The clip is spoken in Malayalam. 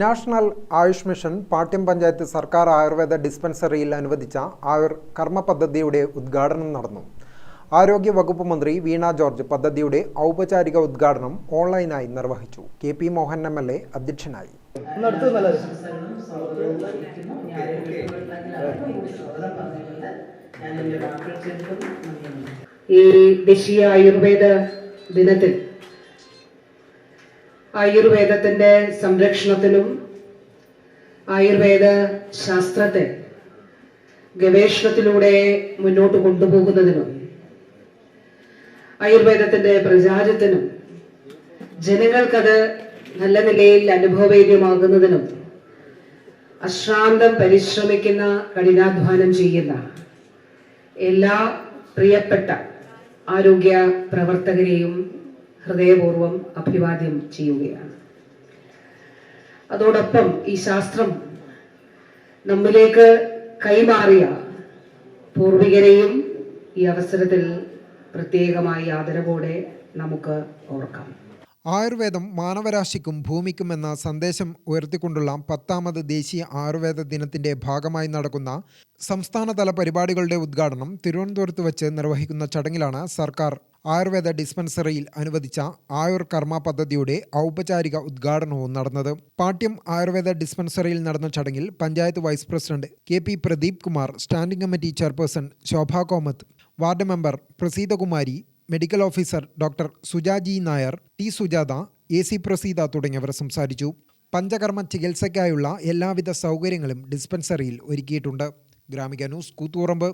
നാഷണൽ ആയുഷ് മിഷൻ പാട്യം പഞ്ചായത്ത് സർക്കാർ ആയുർവേദ ഡിസ്പെൻസറിയിൽ അനുവദിച്ച ആയുർ കർമ്മ പദ്ധതിയുടെ ഉദ്ഘാടനം നടന്നു. ആരോഗ്യ വകുപ്പ് മന്ത്രി വീണ ജോർജ് പദ്ധതിയുടെ ഔപചാരിക ഉദ്ഘാടനം ഓൺലൈനായി നിർവഹിച്ചു. K P Mohan M L A അധ്യക്ഷനായി. ഈ ദേശീയ ആയുർവേദ ദിനത്തിൽ ആയുർവേദത്തിന്റെ സംരക്ഷണത്തിനും ആയുർവേദ ശാസ്ത്രത്തെ ഗവേഷണത്തിലൂടെ മുന്നോട്ട് കൊണ്ടുപോകുന്നതിനും ആയുർവേദത്തിന്റെ പ്രചാരത്തിനും ജനങ്ങൾക്കത് നല്ല നിലയിൽ അനുഭവവേദ്യമാകുന്നതിനും അശ്രാന്തം പരിശ്രമിക്കുന്ന കഠിനാധ്വാനം ചെയ്യുന്ന എല്ലാ പ്രിയപ്പെട്ട ആരോഗ്യ പ്രവർത്തകരെയും ഹൃദയപൂർവം അഭിവാദ്യം ചെയ്യുകയാണ്. അതോടൊപ്പം ഈ ശാസ്ത്രം നമ്മിലേക്ക് കൈമാറിയ പൂർവികരെയും ഈ അവസരത്തിൽ പ്രത്യേകമായി ആദരവോടെ നമുക്ക് ഓർക്കാം. ആയുർവേദം മാനവരാശിക്കും ഭൂമിക്കും എന്ന സന്ദേശം ഉയർത്തിക്കൊണ്ടുള്ള പത്താമത് ദേശീയ ആയുർവേദ ദിനത്തിന്റെ ഭാഗമായി നടക്കുന്ന സംസ്ഥാനതല പരിപാടികളുടെ ഉദ്ഘാടനം തിരുവനന്തപുരത്ത് വച്ച് നിർവഹിക്കുന്ന ചടങ്ങിലാണ് സർക്കാർ ആയുർവേദ ഡിസ്പെൻസറിയിൽ അനുവദിച്ച ആയുർ കർമ്മ പദ്ധതിയുടെ ഔപചാരിക ഉദ്ഘാടനവും നടന്നത്. പാട്യം ആയുർവേദ ഡിസ്പെൻസറിയിൽ നടന്ന ചടങ്ങിൽ panchayat vice president K P Pradeep Kumar standing committee chairperson Shobha Komath ward member Praseethakumari medical officer doctor Sujaji Nair T Sujatha A C Praseetha തുടങ്ങിയവർ സംസാരിച്ചു. പഞ്ചകർമ്മ ചികിത്സയ്ക്കായുള്ള എല്ലാവിധ സൗകര്യങ്ങളും ഡിസ്പെൻസറിയിൽ ഒരുക്കിയിട്ടുണ്ട്. ഗ്രാമിക ന്യൂസ് കൂത്തുപറമ്പ്.